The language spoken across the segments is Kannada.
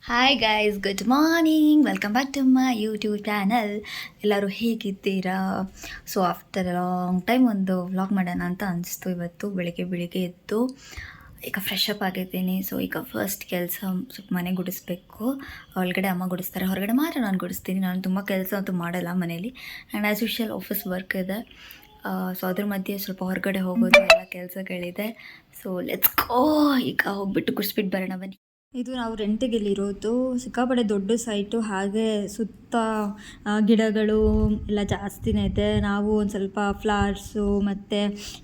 Hi guys good morning welcome back to my YouTube channel ಎಲ್ಲರೂ ಹೇಗಿದ್ದೀರಾ? ಸೊ ಆಫ್ಟರ್ ಲಾಂಗ್ ಟೈಮ್ ಒಂದು ವ್ಲಾಗ್ ಮಾಡೋಣ ಅಂತ ಅನಿಸ್ತು ಇವತ್ತು. ಬೆಳಿಗ್ಗೆ ಬೆಳಿಗ್ಗೆ ಎದ್ದು ಈಗ ಫ್ರೆಶ್ ಅಪ್ ಆಗಿದ್ದೀನಿ. ಸೊ ಈಗ ಫಸ್ಟ್ ಕೆಲಸ ಸ್ವಲ್ಪ ಮನೆ ಗುಡಿಸ್ಬೇಕು. ಒಳಗಡೆ ಅಮ್ಮ ಗುಡಿಸ್ತಾರೆ. ಹೊರಗಡೆ ಮಾತ್ರ ನಾನು ಗುಡಿಸ್ತೀನಿ. ನಾನು ತುಂಬ ಕೆಲಸ ಅಂತೂ ಮಾಡಲ್ಲ ಮನೇಲಿ. And as usual office work ಇದೆ. ಸೊ ಅದ್ರ ಮಧ್ಯೆ ಸ್ವಲ್ಪ ಹೊರಗಡೆ ಹೋಗೋದು, ಎಲ್ಲ ಕೆಲಸಗಳಿದೆ. ಸೊ ಲೆಟ್ಸ್ ಗೋ ಈಗ ಹೋಗ್ಬಿಟ್ಟು ಗುಡಿಸ್ಬಿಟ್ಟು ಬರೋಣ. ಬನ್ನಿ. ಇದು ನಾವು ರೆಂಟಿಗೆಲ್ಲಿರೋದು, ಸಿಕ್ಕಾಪಟ್ಟೆ ದೊಡ್ಡ ಸೈಟು ಹಾಗೆ ಸುತ್ತ ಗಿಡಗಳು ಎಲ್ಲ ಜಾಸ್ತಿನೇ ಇದೆ. ನಾವು ಒಂದು ಸ್ವಲ್ಪ ಫ್ಲವರ್ಸು ಮತ್ತು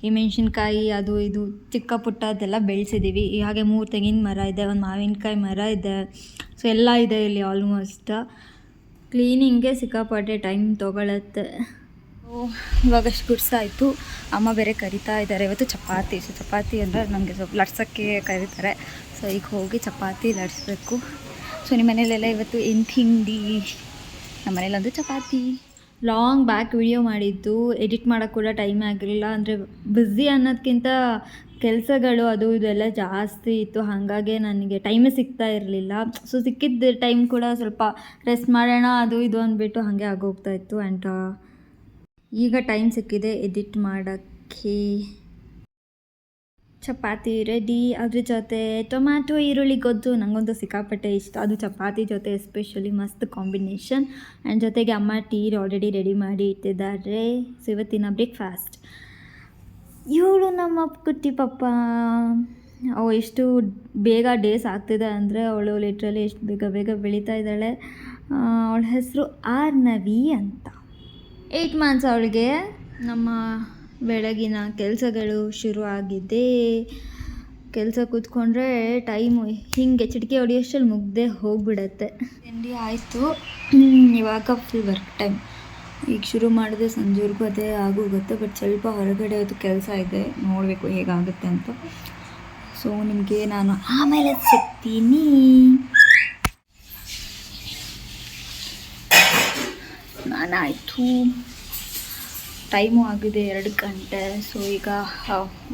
ಈ ಮೆಣಸಿನ್ಕಾಯಿ, ಅದು ಇದು, ಚಿಕ್ಕ ಪುಟ್ಟ ಅದೆಲ್ಲ ಬೆಳೆಸಿದ್ದೀವಿ ಹಾಗೆ ಮೂರು ತೆಂಗಿನ ಮರ ಇದೆ, ಒಂದು ಮಾವಿನಕಾಯಿ ಮರ ಇದೆ. ಸೊ ಎಲ್ಲ ಇದೆ ಇಲ್ಲಿ ಆಲ್ಮೋಸ್ಟ್ ಕ್ಲೀನಿಂಗ್ಗೆ ಸಿಕ್ಕಾಪಟ್ಟೆ ಟೈಮ್ ತೊಗೊಳತ್ತೆ. ಗುಡ್ಸ ಗುಡ್ಸಾಯಿತು, ಅಮ್ಮ ಬೇರೆ ಕರಿತಾ ಇದ್ದಾರೆ. ಇವತ್ತು ಚಪಾತಿ, ಸೊ ಚಪಾತಿ ಅಂದರೆ ನಮಗೆ ಸ್ವಲ್ಪ ಲಡ್ಸೋಕ್ಕೆ ಕರೀತಾರೆ. ಸೊ ಈಗ ಹೋಗಿ ಚಪಾತಿ ಲಡಿಸ್ಬೇಕು ಸೊ ನಿಮ್ಮ ಮನೇಲೆಲ್ಲ ಇವತ್ತು ಏನು ತಿಂಡಿ? ನಮ್ಮ ಮನೇಲೊಂದು ಚಪಾತಿ. ಲಾಂಗ್ ಬ್ಯಾಕ್ ವಿಡಿಯೋ ಮಾಡಿದ್ದು. ಎಡಿಟ್ ಮಾಡೋಕ್ಕೆ ಕೂಡ ಟೈಮ್ ಆಗಿರಲಿಲ್ಲ. ಅಂದರೆ ಬ್ಯುಸಿ ಅನ್ನೋದಕ್ಕಿಂತ ಕೆಲಸಗಳು ಅದು ಇದೆಲ್ಲ ಜಾಸ್ತಿ ಇತ್ತು. ಹಾಗಾಗಿ ನನಗೆ ಟೈಮೇ ಸಿಗ್ತಾ ಇರಲಿಲ್ಲ. ಸೊ ಸಿಕ್ಕಿದ್ದ ಟೈಮ್ ಕೂಡ ಸ್ವಲ್ಪ ರೆಸ್ಟ್ ಮಾಡೋಣ, ಅದು ಇದು ಅಂದ್ಬಿಟ್ಟು ಹಾಗೆ ಆಗೋಗ್ತಾ ಇತ್ತು. ಆ್ಯಂಡ್ ಈಗ ಟೈಮ್ ಸಿಕ್ಕಿದೆ, ಎಡಿಟ್ ಮಾಡೋಕ್ಕೆ. ಚಪಾತಿ ರೆಡಿ ಅದ್ರ ಜೊತೆ ಟೊಮ್ಯಾಟೊ, ಈರುಳ್ಳಿ, ಗೊಜ್ಜು ನನಗಂತೂ ಸಿಕ್ಕಾಪಟ್ಟೆ ಇಷ್ಟ. ಅದು ಚಪಾತಿ ಜೊತೆ ಎಸ್ಪೆಷಲಿ ಮಸ್ತ್ ಕಾಂಬಿನೇಷನ್ ಆ್ಯಂಡ್ ಜೊತೆಗೆ ಅಮ್ಮ ಟೀ ಆಲ್ರೆಡಿ ರೆಡಿ ಮಾಡಿ ಇಟ್ಟಿದ್ದಾರೆ. ಸೊ ಇವತ್ತಿನ ಬ್ರೇಕ್ಫಾಸ್ಟ್ ಇವಳು ನಮ್ಮ ಕುಟ್ಟಿ ಪಪ್ಪ. ಅವು ಎಷ್ಟು ಬೇಗ ಡೇಸ್ ಆಗ್ತಿದೆ ಅಂದರೆ ಅವಳು ಲಿಟ್ರಲಿ ಎಷ್ಟು ಬೇಗ ಬೇಗ ಬೆಳೀತಾ ಇದ್ದಾಳೆ. ಅವಳ ಹೆಸರು ಆರ್ನವಿ ಅಂತ. ಏಯ್ಟ್ ಮಂತ್ಸ್ ಅವಳಿಗೆ ನಮ್ಮ ಬೆಳಗಿನ ಕೆಲಸಗಳು ಶುರು ಆಗಿದೆ ಕೆಲಸ ಕೂತ್ಕೊಂಡ್ರೆ ಟೈಮು ಹಿಂಗೆ ಚಿಟಿಕೆ ಹೊಡಿಯೋಷ್ಟಲ್ಲಿ ಮುಗ್ದೆ ಹೋಗ್ಬಿಡತ್ತೆ. ತಿಂಡಿ ಆಯಿತು. ಇವಾಗ ಫುಲ್ ವರ್ಕ್ ಟೈಮ್ ಈಗ ಶುರು ಮಾಡಿದೆ ಸಂಜೆವರೆಗೂ ಅದೇ ಆಗೋಗುತ್ತೆ ಬಟ್ ಸ್ವಲ್ಪ ಹೊರಗಡೆ ಅದು ಕೆಲಸ ಇದೆ. ನೋಡಬೇಕು ಹೇಗಾಗುತ್ತೆ ಅಂತ. ಸೊ ನಿಮಗೆ ನಾನು ಆಮೇಲೆ ಸಿಗ್ತೀನಿ. ನಾನಾಯಿತು ಟೈಮು ಆಗಿದೆ ಎರಡು ಗಂಟೆ. ಸೊ ಈಗ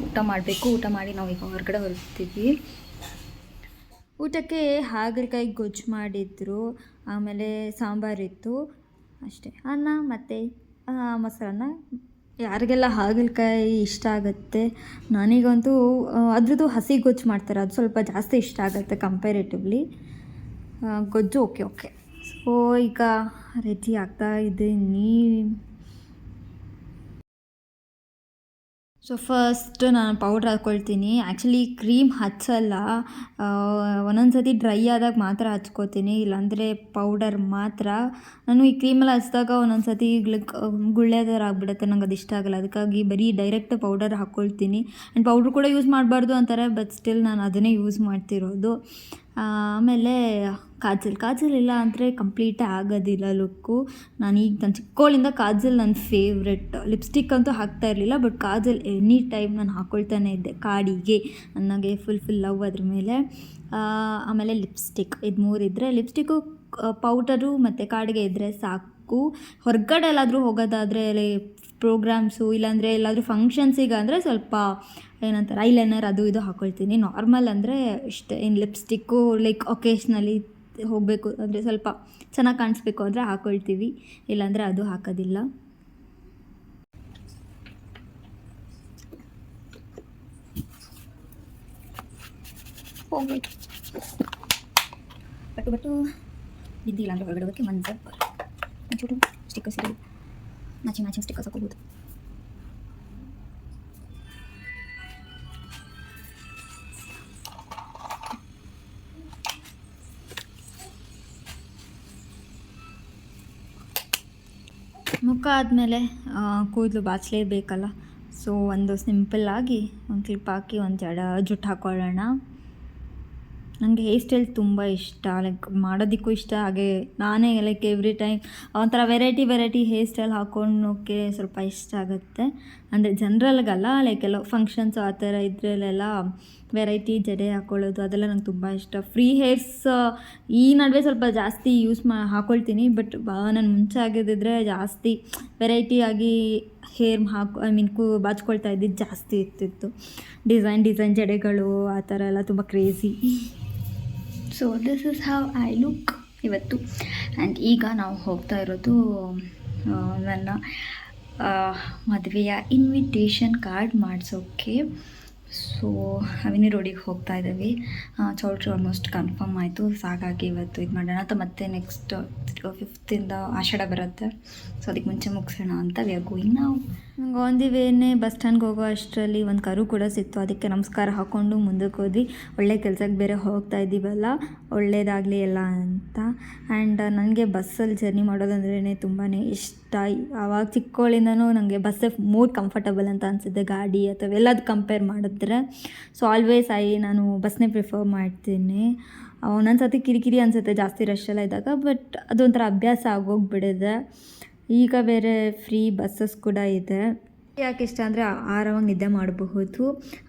ಊಟ ಮಾಡಬೇಕು. ಊಟ ಮಾಡಿ ನಾವು ಈಗ ಹೊರಗಡೆ ಹೊರಡ್ತೀವಿ. ಊಟಕ್ಕೆ ಹಾಗಲಕಾಯಿ ಗೊಜ್ಜು ಮಾಡಿದ್ರು. ಆಮೇಲೆ ಸಾಂಬಾರಿತ್ತು ಅಷ್ಟೇ. ಅನ್ನ ಮತ್ತು ಮೊಸರನ್ನ. ಯಾರಿಗೆಲ್ಲ ಹಾಗಲಕಾಯಿ ಇಷ್ಟ ಆಗುತ್ತೆ? ನನಗಂತೂ ಅದ್ರದ್ದು ಹಸಿ ಗೊಜ್ಜು ಮಾಡ್ತಾರೆ. ಅದು ಸ್ವಲ್ಪ ಜಾಸ್ತಿ ಇಷ್ಟ ಆಗುತ್ತೆ ಕಂಪೇರೇಟಿವ್ಲಿ ಗೊಜ್ಜು ಓಕೆ ಓಕೆ ಈಗ ರೆಡಿ ಆಗ್ತಾ ಇದ್ದೀನಿ ಸೊ ಫಸ್ಟ್ ನಾನು ಪೌಡ್ರ್ ಹಾಕ್ಕೊಳ್ತೀನಿ ಆ್ಯಕ್ಚುಲಿ ಕ್ರೀಮ್ ಹಚ್ಚಲ್ಲ. ಒಂದೊಂದು ಸತಿ ಡ್ರೈ ಆದಾಗ ಮಾತ್ರ ಹಚ್ಕೋತೀನಿ. ಇಲ್ಲಾಂದರೆ ಪೌಡರ್ ಮಾತ್ರ. ನಾನು ಈ ಕ್ರೀಮಲ್ಲಿ ಹಚ್ಚಿದಾಗ ಒಂದೊಂದು ಸತಿ ಗುಳ್ಳೆ ಥರ ಆಗ್ಬಿಡುತ್ತೆ. ನಂಗೆ ಅದು ಇಷ್ಟ ಆಗಲ್ಲ. ಅದಕ್ಕಾಗಿ ಬರೀ ಡೈರೆಕ್ಟ್ ಪೌಡರ್ ಹಾಕ್ಕೊಳ್ತೀನಿ ಆ್ಯಂಡ್ ಪೌಡ್ರ್ ಕೂಡ ಯೂಸ್ ಮಾಡಬಾರ್ದು ಅಂತಾರೆ ಬಟ್ ಸ್ಟಿಲ್ ನಾನು ಅದನ್ನೇ ಯೂಸ್ ಮಾಡ್ತಿರೋದು. ಆಮೇಲೆ ಕಾಜಲ್ ಕಾಜಲ್ ಇಲ್ಲ ಅಂದರೆ ಕಂಪ್ಲೀಟ್ ಆಗೋದಿಲ್ಲ ಲುಕ್ಕು ನಾನು ಈಗ ನಾನು ಚಿಕ್ಕವಳಿಂದ ಕಾಜಲ್ ನನ್ನ ಫೇವ್ರೆಟ್ ಲಿಪ್ಸ್ಟಿಕ್ ಅಂತೂ ಹಾಕ್ತಾ ಇರಲಿಲ್ಲ ಬಟ್ ಕಾಜಲ್ ಎನಿ ಟೈಮ್ ನಾನು ಹಾಕ್ಕೊಳ್ತಾನೆ ಇದ್ದೆ. ಕಾಡಿಗೆ, ನನಗೆ ಫುಲ್ ಫುಲ್ ಲವ್ ಅದ್ರ ಮೇಲೆ. ಆಮೇಲೆ ಲಿಪ್ಸ್ಟಿಕ್ ಇದು ಮೂರಿದ್ರೆ ಲಿಪ್ಸ್ಟಿಕ್ಕು ಪೌಡರು ಮತ್ತು ಕಾಡಿಗೆ ಇದ್ದರೆ ಸಾಕು. ಹೊರಗಡೆ ಎಲ್ಲಾದರೂ ಹೋಗೋದಾದರೆ ಪ್ರೋಗ್ರಾಮ್ಸು, ಇಲ್ಲಾಂದರೆ ಎಲ್ಲಾದರೂ ಫಂಕ್ಷನ್ಸಿಗೆ ಅಂದರೆ ಸ್ವಲ್ಪ ಏನಂತಾರೆ ಐಲೈನರ್ ಅದು ಇದು ಹಾಕ್ಕೊಳ್ತೀನಿ ನಾರ್ಮಲ್ ಅಂದರೆ ಇಷ್ಟೇ, ಏನು ಲಿಪ್ಸ್ಟಿಕ್ಕು ಲೈಕ್ ಒಕೇಶ್ನಲಿ ಹೋಗಬೇಕು, ಅಂದರೆ ಸ್ವಲ್ಪ ಚೆನ್ನಾಗಿ ಕಾಣಿಸ್ಬೇಕು ಅಂದರೆ ಹಾಕ್ಕೊಳ್ತೀವಿ ಇಲ್ಲಾಂದರೆ ಅದು ಹಾಕೋದಿಲ್ಲ. ಹೋಗ್ಬೇಕು. ಬಟ್ಟು ಬಟ್ಟು ಬಿದ್ದಿಲ್ಲ ಅಂದರೆ ಹೊರಗಡೆ ಹೋಗೋಕ್ಕೆ ಒಂಚೂರು ಸ್ಟಿಕ್ಕರ್ಸ್ ಇರಲಿ ಮ್ಯಾಚಿಂಗ್ ಮ್ಯಾಚಿಂಗ್ ಸ್ಟಿಕ್ಕರ್ಸ್ ಹಾಕೋಬೋದು ಮುಖ ಆದಮೇಲೆ ಕೂದಲು ಬಾಚಲೇಬೇಕಲ್ಲ ಸೊ ಒಂದು ಸಿಂಪಲ್ ಆಗಿ ಒಂದು ಕ್ಲಿಪ್ ಹಾಕಿ ಒಂದು ಜಡ ಜುಟ್ಟು ಹಾಕ್ಕೊಳ್ಳೋಣ ನನಗೆ ಹೇರ್ ಸ್ಟೈಲ್ ತುಂಬ ಇಷ್ಟ. ಲೈಕ್ ಮಾಡೋದಕ್ಕೂ ಇಷ್ಟ. ಹಾಗೆ ನಾನೇ ಲೈಕ್ ಎವ್ರಿ ಟೈಮ್ ಒಂಥರ ವೆರೈಟಿ ವೆರೈಟಿ ಹೇರ್ ಸ್ಟೈಲ್ ಹಾಕೊಳ್ಳೋಕ್ಕೆ ಸ್ವಲ್ಪ ಇಷ್ಟ ಆಗುತ್ತೆ. ಅಂದರೆ ಜನ್ರಲ್ಗಲ್ಲ ಲೈಕ್ ಎಲ್ಲ ಫಂಕ್ಷನ್ಸು ಆ ಥರ ಇದ್ರಲ್ಲೆಲ್ಲ ವೆರೈಟಿ ಜಡೆ ಹಾಕೊಳ್ಳೋದು ಅದೆಲ್ಲ ನಂಗೆ ತುಂಬ ಇಷ್ಟ. ಫ್ರೀ ಹೇರ್ಸ್ ಈ ನಡುವೆ ಸ್ವಲ್ಪ ಜಾಸ್ತಿ ಯೂಸ್ ಮಾ, ಹಾಕೊಳ್ತೀನಿ. ಬಟ್ ನಾನು ಮುಂಚೆ ಆಗಿದ್ದಿದ್ರೆ ಜಾಸ್ತಿ ವೆರೈಟಿಯಾಗಿ ಹೇರ್ ಹಾಕೊ ಐ ಮೀನ್ ಕೂ, ಬಾಚ್ಕೊಳ್ತಾ ಇದ್ದಿದ್ದು ಜಾಸ್ತಿ ಇರ್ತಿತ್ತು. ಡಿಸೈನ್ ಡಿಸೈನ್ ಜಡೆಗಳು ಆ ಥರ ಎಲ್ಲ ತುಂಬ crazy so this is how I look ಇವತ್ತು. ಆ್ಯಂಡ್ ಈಗ ನಾವು ಹೋಗ್ತಾ ಇರೋದು ನನ್ನ ಮದುವೆಯ ಇನ್ವಿಟೇಷನ್ ಕಾರ್ಡ್ ಮಾಡಿಸೋಕ್ಕೆ ಸೊ ಅವಿನಿ ರೋಡಿಗೆ ಹೋಗ್ತಾ ಇದ್ದೀವಿ. ಚೌಲ್ಟ್ರಿ ಆಲ್ಮೋಸ್ಟ್ ಕನ್ಫರ್ಮ್ ಆಯಿತು. ಸಾಕಾಗಿ ಇವತ್ತು ಇದು ಮಾಡೋಣ. ಅಥವಾ ಮತ್ತೆ ನೆಕ್ಸ್ಟ್ ಫಿಫ್ತಿಂದ ಆಷಾಢ ಬರುತ್ತೆ. ಸೊ ಅದಕ್ಕೆ ಮುಂಚೆ ಮುಗಿಸೋಣ ಅಂತ ವಿ ಆರ್ ಗೋಯಿಂಗ್ ನಾವು ನಂಗೆ ಆನ್ ಬಸ್ ಸ್ಟ್ಯಾಂಡ್ಗೆ ಹೋಗೋ ಅಷ್ಟರಲ್ಲಿ ಒಂದು ಕರು ಕೂಡ ಸಿಕ್ತು. ಅದಕ್ಕೆ ನಮಸ್ಕಾರ ಹಾಕ್ಕೊಂಡು ಮುಂದಕ್ಕೆ ಹೋದ್ವಿ. ಒಳ್ಳೆ ಕೆಲ್ಸಕ್ಕೆ ಬೇರೆ ಹೋಗ್ತಾ ಇದ್ದೀವಲ್ಲ, ಒಳ್ಳೇದಾಗಲಿ ಎಲ್ಲ ಅಂತ. ಆ್ಯಂಡ್ ನನಗೆ ಬಸ್ಸಲ್ಲಿ ಜರ್ನಿ ಮಾಡೋದಂದ್ರೇ ತುಂಬಾ ಇಷ್ಟ. ಆವಾಗ ಚಿಕ್ಕವಳಿಂದನೂ ನನಗೆ ಬಸ್ಸೇ ಮೋರ್ ಕಂಫರ್ಟಬಲ್ ಅಂತ ಅನಿಸುತ್ತೆ. ಗಾಡಿ ಅಥವಾ ಎಲ್ಲದು ಕಂಪೇರ್ ಮಾಡಿದ್ರೆ. ಸೊ ಆಲ್ವೇಸ್ ಐ ನಾನು ಬಸ್ನೇ ಪ್ರಿಫರ್ ಮಾಡ್ತೀನಿ. ಒಂದೊಂದು ಸತಿ ಕಿರಿಕಿರಿ ಅನಿಸುತ್ತೆ ಜಾಸ್ತಿ ರಶ್ ಎಲ್ಲ ಇದ್ದಾಗ ಬಟ್ ಅದೊಂಥರ ಅಭ್ಯಾಸ ಆಗೋಗ್ಬಿಟ್ಟಿದೆ ಈಗ ಬೇರೆ ಫ್ರೀ ಬಸ್ಸಸ್ ಕೂಡ ಇದೆ. ಯಾಕೆ ಇಷ್ಟ ಅಂದರೆ ಆರಾಮಾಗಿ ನಿದ್ದೆ ಮಾಡಬಹುದು.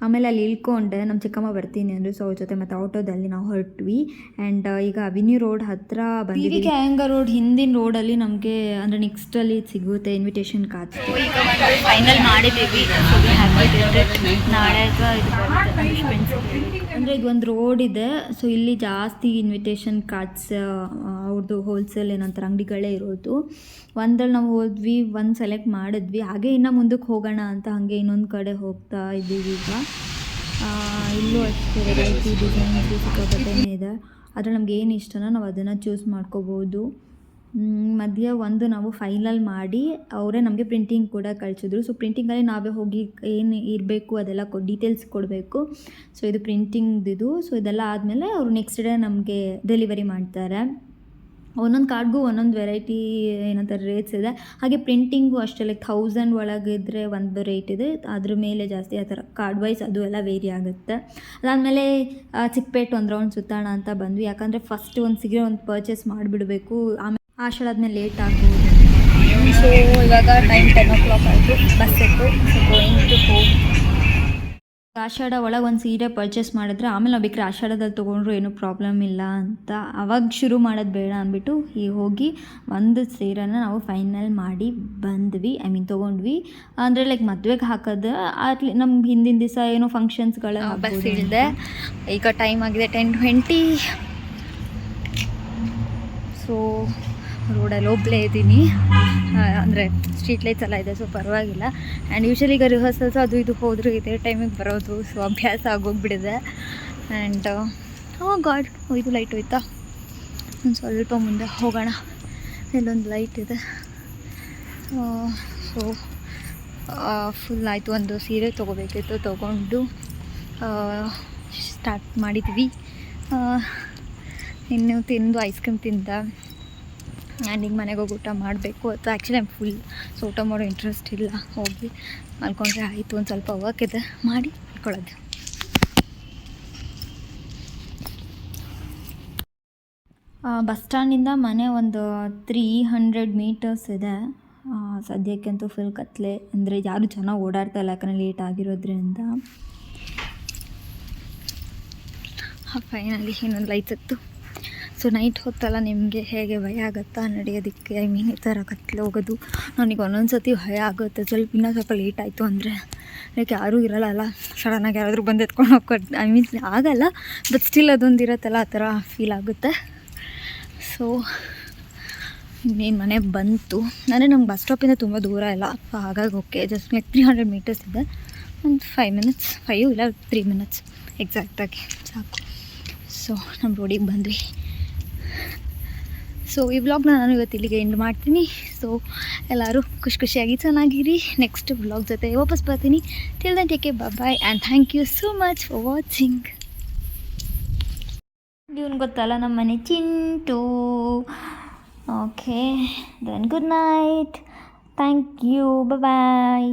ಆಮೇಲೆ ಅಲ್ಲಿ ಇಳ್ಕೊಂಡೆ ನಮ್ಮ ಚಿಕ್ಕಮ್ಮ ಬರ್ತೀನಿ ಅಂದರು. ಸೊ ಅವ್ರ ಜೊತೆ ಮತ್ತು ಆಟೋದಲ್ಲಿ ನಾವು ಹೊರಟ್ವಿ. ಆ್ಯಂಡ್ ಈಗ ಅವಿನ್ಯೂ ರೋಡ್ ಹತ್ರ ಬಂದಿದ್ದೀವಿ ಕ್ಯಾಂಗ ರೋಡ್ ಹಿಂದಿನ ರೋಡಲ್ಲಿ ನಮಗೆ ಅಂದರೆ ನೆಕ್ಸ್ಟಲ್ಲಿ ಸಿಗುತ್ತೆ ಇನ್ವಿಟೇಷನ್ ಕಾರ್ಡ್ಸ್ ಈಗ ಫೈನಲ್ ಮಾಡಿದ್ದೀವಿ. ನಾಳೆ ಅಂದರೆ ಇದು ಒಂದು ರೋಡ್ ಇದೆ. ಸೊ ಇಲ್ಲಿ ಜಾಸ್ತಿ ಇನ್ವಿಟೇಷನ್ ಕಾರ್ಡ್ಸ್ ಅವ್ರದ್ದು ಹೋಲ್ಸೇಲ್ ಏನಂತಾರೆ ಅಂಗಡಿಗಳೇ ಇರೋದು. ಒಂದಲ್ಲಿ ನಾವು ಹೋದ್ವಿ ಒಂದು ಸೆಲೆಕ್ಟ್ ಮಾಡಿದ್ವಿ. ಹಾಗೆ ಇನ್ನೂ ಮುಂದಕ್ಕೆ ಹೋಗೋಣ ಅಂತ ಹಾಗೆ ಇನ್ನೊಂದು ಕಡೆ ಹೋಗ್ತಾ ಇದ್ದೀವಿ ಈಗ. ಇಲ್ಲೂ ಅಷ್ಟೇ ವೆರೈಟಿ ಡಿಸೈನ್ಸ್ ಸಿಕ್ಕಾಪಟ್ಟೆನೇ ಇದೆ. ಆದರೆ ನಮ್ಗೆ ಏನು ಇಷ್ಟನೋ ನಾವು ಅದನ್ನು ಚೂಸ್ ಮಾಡ್ಕೋಬೋದು. ಮಧ್ಯ ಒಂದು ನಾವು ಫೈನಲ್ ಮಾಡಿ ಅವರೇ ನಮಗೆ ಪ್ರಿಂಟಿಂಗ್ ಕೂಡ ಕಳಿಸಿದ್ರು. ಸೊ ಪ್ರಿಂಟಿಂಗಲ್ಲಿ ನಾವೇ ಹೋಗಿ ಏನು ಇರಬೇಕು ಅದೆಲ್ಲ ಕೊ ಡೀಟೇಲ್ಸ್ ಕೊಡಬೇಕು. ಸೊ ಇದು ಪ್ರಿಂಟಿಂಗ್ದು ಸೊ ಇದೆಲ್ಲ ಆದಮೇಲೆ ಅವರು ನೆಕ್ಸ್ಟ್ ಡೇ ನಮಗೆ ಡೆಲಿವರಿ ಮಾಡ್ತಾರೆ. ಒಂದೊಂದು ಕಾರ್ಡ್ಗೂ ಒಂದೊಂದು ವೆರೈಟಿ ಏನಂತಾರೆ ರೇಟ್ಸ್ ಇದೆ. ಹಾಗೆ ಪ್ರಿಂಟಿಂಗು ಅಷ್ಟೇ ಲೈಕ್ ಥೌಸಂಡ್ ಒಳಗಿದ್ರೆ ಒಂದು ರೇಟ್ ಇದೆ. ಅದ್ರ ಮೇಲೆ ಜಾಸ್ತಿ ಆ ಥರ ಕಾರ್ಡ್ ವೈಸ್ ಅದು ಎಲ್ಲ ವೇರಿ ಆಗುತ್ತೆ. ಅದಾದಮೇಲೆ ಚಿಕ್ಕಪೇಟೆ ಒಂದು ರೌಂಡ್ ಸುತ್ತಾಣ ಅಂತ ಬಂದ್ವಿ. ಯಾಕಂದರೆ ಫಸ್ಟ್ ಒಂದು ಸಿಗ್ರೆ ಒಂದು ಪರ್ಚೇಸ್ ಮಾಡಿಬಿಡಬೇಕು. ಆಮೇಲೆ ಆಷಾಢ ಆದಮೇಲೆ ಲೇಟ್ ಆಗ್ಬೋದು. ಸೊ ಇವಾಗ ಟೈಮ್ ಟೆನ್ ಓ ಕ್ಲಾಕ್ ಆಯಿತು. ಬಸ್ ಇತ್ತು ಸೊ ಗೋಯಿಂಗ್ ಟು ಹೋಗಿ ಆಷಾಢ ಒಳಗೆ ಒಂದು ಸೀರೆ ಪರ್ಚೇಸ್ ಮಾಡಿದ್ರೆ ಆಮೇಲೆ ನಾವು ಬೇಕಾದ್ರೆ ಆಷಾಢದಲ್ಲಿ ತೊಗೊಂಡ್ರು ಏನು ಪ್ರಾಬ್ಲಮ್ ಇಲ್ಲ ಅಂತ ಅವಾಗ ಶುರು ಮಾಡೋದು ಬೇಡ ಅಂದ್ಬಿಟ್ಟು ಈಗ ಹೋಗಿ ಒಂದು ಸೀರೆನ ನಾವು ಫೈನಲ್ ಮಾಡಿ ಬಂದ್ವಿ ಐ ಮೀನ್ ತೊಗೊಂಡ್ವಿ. ಅಂದರೆ ಲೈಕ್ ಮದುವೆಗೆ ಹಾಕೋದು ಅಟ್ಲಿ ನಮ್ಗೆ ಹಿಂದಿನ ದಿವಸ ಏನೋ ಫಂಕ್ಷನ್ಸ್ಗಳ ಬಸ್ ಇಳಿದೆ ಈಗ ಟೈಮ್ ಆಗಿದೆ ಟೆನ್ ಟ್ವೆಂಟಿ ಸೊ ರೋಡಲ್ಲಿ ಒಬ್ಬಳೇ ಇದ್ದೀನಿ. ಅಂದರೆ ಸ್ಟ್ರೀಟ್ ಲೈಟ್ಸ್ ಎಲ್ಲ ಇದೆ ಸೊ ಪರವಾಗಿಲ್ಲ. ಆ್ಯಂಡ್ ಯೂಶಲಿ ಈಗ ರಿಹರ್ಸಲ್ಸ್ ಅದು ಇದು ಹೋದರೂ ಇದೇ ಟೈಮಿಗೆ ಬರೋದು ಸೊ ಅಭ್ಯಾಸ ಆಗೋಗ್ಬಿಟ್ಟಿದೆ ಆ್ಯಂಡ್ ಓ ಗಾಡ್ ಇದು ಲೈಟ್ ಹೋಯ್ತಾ? ಒಂದು ಸ್ವಲ್ಪ ಮುಂದೆ ಹೋಗೋಣ. ಇಲ್ಲೊಂದು ಲೈಟ್ ಇದೆ. ಸೊ ಫುಲ್ ಆಯಿತು. ಒಂದು ಸೀರೆ ತೊಗೋಬೇಕಿತ್ತು, ತೊಗೊಂಡು ಸ್ಟಾರ್ಟ್ ಮಾಡಿದ್ವಿ. ಇನ್ನು ತಿಂದು ಐಸ್ ಕ್ರೀಮ್ ತಿಂದ. ಆ್ಯಂಡ್ ಈಗ ಮನೆಗೆ ಹೋಗಿ ಊಟ ಮಾಡಬೇಕು. ಅಥವಾ ಆ್ಯಕ್ಚುಲಿ ಐಮ್ ಫುಲ್ ಸೊ ಊಟ ಮಾಡೋ ಇಂಟ್ರೆಸ್ಟ್ ಇಲ್ಲ. ಹೋಗಿ ಮಲ್ಕೊಂಡ್ರೆ ಆಯಿತು. ಒಂದು ಸ್ವಲ್ಪ ವರ್ಕ್ ಇದೆ. ಮಾಡಿ ಮಲ್ಕೊಳ್ಳೋದು ಬಸ್ ಸ್ಟ್ಯಾಂಡಿಂದ ಮನೆ ಒಂದು ತ್ರೀ ಹಂಡ್ರೆಡ್ ಮೀಟರ್ಸ್ ಇದೆ. ಸದ್ಯಕ್ಕಂತೂ ಫುಲ್ ಕತ್ಲೆ. ಅಂದರೆ ಯಾರು ಚೆನ್ನಾಗಿ ಓಡಾಡ್ತಾ ಇಲ್ಲ. ಯಾಕಂದರೆ ಲೇಟ್ ಆಗಿರೋದ್ರಿಂದ. ಫೈನಲಿ ಇನ್ನೊಂದು ಲೈಟ್ ಇತ್ತು ಸೊ ನೈಟ್ ಹೊತ್ತಲ್ಲ, ನಿಮಗೆ ಹೇಗೆ ಭಯ ಆಗುತ್ತಾ? ನಡೆಯೋದಕ್ಕೆ ಐ ಮೀನ್ ಈ ಥರ ಕತ್ಲೆ ಹೋಗೋದು. ನನಗೆ ಒಂದೊಂದು ಸತಿ ಭಯ ಆಗುತ್ತೆ. ಸ್ವಲ್ಪ ಇನ್ನೂ ಸ್ವಲ್ಪ ಲೇಟ್ ಆಯಿತು ಅಂದರೆ ಲೈಕ್ ಯಾರೂ ಇರಲ್ಲ ಅಲ್ಲ ಸಡನ್ನಾಗಿ ಯಾರಾದರೂ ಬಂದು ಎತ್ಕೊಂಡು ಹೋಗ್ಕೊಟ್ಟು ಐ ಮೀನ್ ಆಗಲ್ಲ ಬಟ್ ಸ್ಟಿಲ್ ಅದೊಂದು ಇರುತ್ತಲ್ಲ, ಆ ಥರ ಫೀಲ್ ಆಗುತ್ತೆ. ಸೊ ಇನ್ನೇನು ಮನೆ ಬಂತು. ಅಂದರೆ ನಮ್ಮ ಬಸ್ ಸ್ಟಾಪಿಂದ ತುಂಬ ದೂರ ಇಲ್ಲ ಸೊ ಹಾಗಾಗಿ okay just like three hundred meters ಇದೆ. ಒಂದು ಫೈವ್ ಮಿನಿಟ್ಸ್ ಫೈವ್ ಇಲ್ಲ ತ್ರೀ ಮಿನಿಟ್ಸ್ ಎಕ್ಸಾಕ್ಟಾಗಿ ಸಾಕು. ಸೊ ನಮ್ಮ ರೋಡಿಗೆ ಬಂದ್ವಿ. ಸೊ ಈ ವ್ಲಾಗ್ನ ನಾನು ಇವತ್ತು ಇಲ್ಲಿಗೆ ಎಂಡ್ ಮಾಡ್ತೀನಿ. ಸೊ ಎಲ್ಲರೂ ಖುಷಿ ಖುಷಿಯಾಗಿ ಚೆನ್ನಾಗಿರಿ. ನೆಕ್ಸ್ಟ್ ವ್ಲಾಗ್ ಜೊತೆ ವಾಪಸ್ ಬರ್ತೀನಿ. Till then take bye and thank you so much for watching ಇವನು ಗೊತ್ತಲ್ಲ ನಮ್ಮ ಮನೆ Chintu. Okay then good night thank you bye